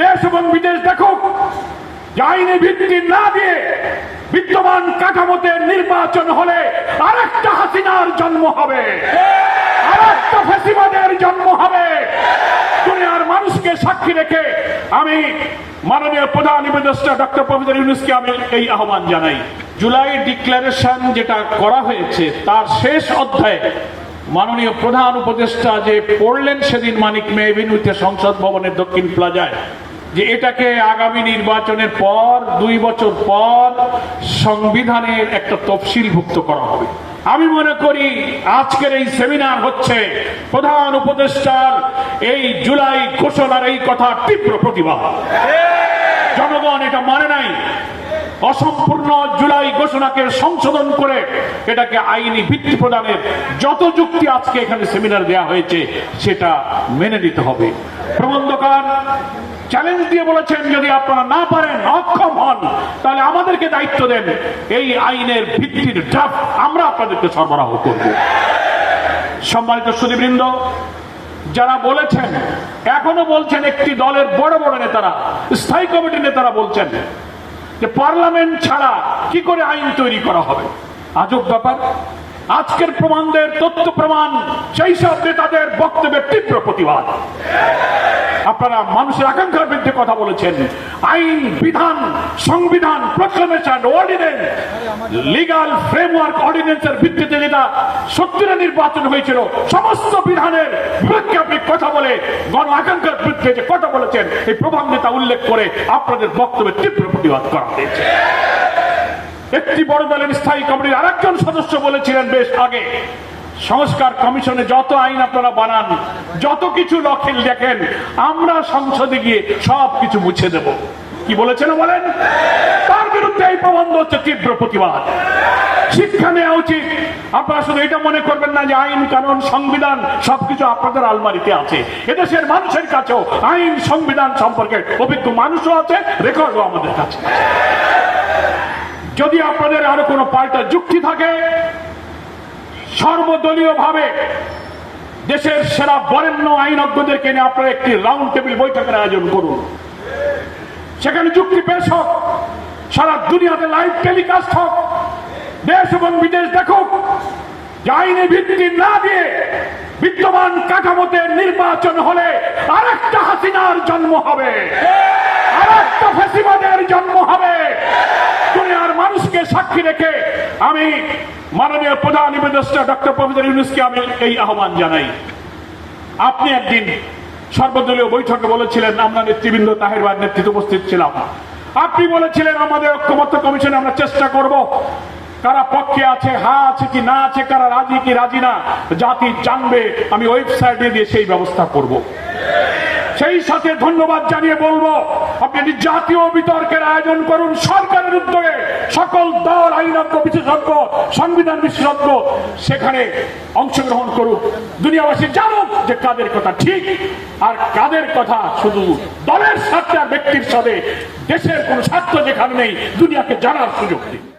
দেশ এবং বিদেশ দেখুক আইনি ভিত্তি না দিয়ে বিদ্যমান কাঠামোতে নির্বাচন হলে আরেকটা হাসিনার জন্ম হবে। আরেকটা ফেসিবাদের জন্ম হবে। দুনিয়ার মানুষকে সাক্ষী রেখে আমি মাননীয় প্রধান উপদেষ্টা ডক্টর প্রফেসর ইউনুসকে আমি এই আহ্বান জানাই। জুলাই ডিক্লারেশন যেটা করা হয়েছে, তার শেষ অধ্যায়ে মাননীয় প্রধান উপদেষ্টা যে পড়লেন সেদিন মানিক মেভিনুতে সংসদ ভবনের দক্ষিণ প্লাজায়। যে এটাকে আগামী নির্বাচনের পর, দুই বছর পর সংবিধানের একটা তফসিলভুক্ত করা হবে। আমি মনে করি আজকের এই সেমিনার হচ্ছে প্রধান উপদেষ্টার এই জুলাই ঘোষণার এই কথা তীব্র প্রতিবাদ। জনগণ এটা মানে নাই। অসম্পূর্ণ জুলাই ঘোষণাকে সংশোধন করে এটাকে আইনি ভিত্তি প্রদানের যত যুক্তি আজকে এখানে সেমিনার দেয়া হয়েছে, সেটা মেনে নিতে হবে। প্রবন্ধকার চ্যালেঞ্জ দিয়ে বলেছেন, যদি আপনারা না পারেন, অক্ষম হন, তাহলে আমাদেরকে দায়িত্ব দেন। এই আইনের ভিত্তির ড্রাফট আমরা আপনাদেরকে সরবরাহ করব। সম্মানিত সুদীবৃন্দ যারা বলেছেন, এখনও বলছেন, একটি দলের বড় বড় নেতারা, স্থায়ী কমিটির নেতারা বলছেন যে পার্লামেন্ট ছাড়া কি করে আইন তৈরি করা হবে? আজব ব্যাপার। আজকের প্রমাণদের তথ্য প্রমাণ, সেই সব নেতাদের বক্তব্যের তীব্র প্রতিবাদ। আপনারা মানুষের আকাঙ্ক্ষার বিরুদ্ধে কথা বলেছেন। আইন, বিধান, সংবিধান প্রক্লেমেশন অর্ডিনেন্স লিগাল ফ্রেমওয়ার্ক অর্ডিনেন্সের ভিত্তিতে যেটা সত্যিরা নির্বাচন হয়েছিল, সমস্ত বিধানের বিরুদ্ধে আপনি কথা বলে গণ আকাঙ্ক্ষার বিরুদ্ধে যে কথা বলেছেন, এই প্রভাব নেতা উল্লেখ করে আপনাদের বক্তব্যের তীব্র প্রতিবাদ করা হয়েছে। একটি বড় দলের স্থায়ী কমিটির আরেকজন সদস্য বলেছিলেন বেশ আগে সংস্কার কমিশনে যত আইন আপনারা বানান, যত কিছু লক্ষিল দেখেন, আমরা সংসদে গিয়ে সব কিছু মুছে দেব। কি বলেছেন বলেন? তার বিরুদ্ধে এই প্রবন্ধ হচ্ছে তীব্র প্রতিবাদ। শিক্ষা নেওয়া উচিত। আপনারা শুধু এটা মনে করবেন না যে আইন কানুন, সংবিধান, সবকিছু আপনাদের আলমারিতে আছে। এদেশের মানুষের কাছেও আইন, সংবিধান সম্পর্কে অভিজ্ঞ মানুষও আছে, রেকর্ডও আমাদের কাছে। যদি আপনাদের আরও কোনো পাল্টা যুক্তি থাকে সর্বদলীয় ভাবে দেশের সেরা বরেণ্য আইনজ্ঞদেরকে নিয়ে আপনারা একটি রাউন্ড টেবিল বৈঠকের আয়োজন করুন। সেখানে যুক্তি পেশ হোক, সারা দুনিয়াতে লাইভ টেলিকাস্ট হোক, দেশ এবং বিদেশ দেখুক, যে আইনি ভিত্তি না দিয়ে বিদ্যমান কাঠামোতে নির্বাচন হলে আরেকটা হাসিনার জন্ম হবে, আরেকটা ফেসিবাদের জন্ম হবে। সাক্ষী রেখে আমি মাননীয় প্রধান উপদেষ্টা ডক্টর প্রফেসর ইউনুসকে আমি এই আহ্বান জানাই। আপনি একদিন সর্বদলীয় বৈঠকে বলেছিলেন, আমরা নেতৃবৃন্দ তাহের ভাইয়ের নেতৃত্বে উপস্থিত ছিলাম। আপনি বলেছিলেন, আমাদের ঐক্যমত্য কমিশনে আমরা চেষ্টা করব, কারা পক্ষে আছে, হা আছে কি না আছে, কারা রাজি কি রাজি না, জাতি জানবে, আমি ওয়েবসাইটে দিয়ে সেই ব্যবস্থা করব। সেই সাথে ধন্যবাদ জানিয়ে বলব, আপনি জাতীয় বিতর্কের আয়োজন করুন, সরকারের উদ্যোগে সকল দল, আইনজ্ঞ, বিশেষজ্ঞ, সংবিধান বিশেষজ্ঞ, সেখানে অংশগ্রহণ করুক দুনিয়াবাসী জানুক যে কাদের কথা ঠিক, আর কাদের কথা শুধু দলের স্বার্থে ব্যক্তির সাথে, দেশের কোন স্বার্থ যেখানে নেই, দুনিয়াকে জানার সুযোগ দিন।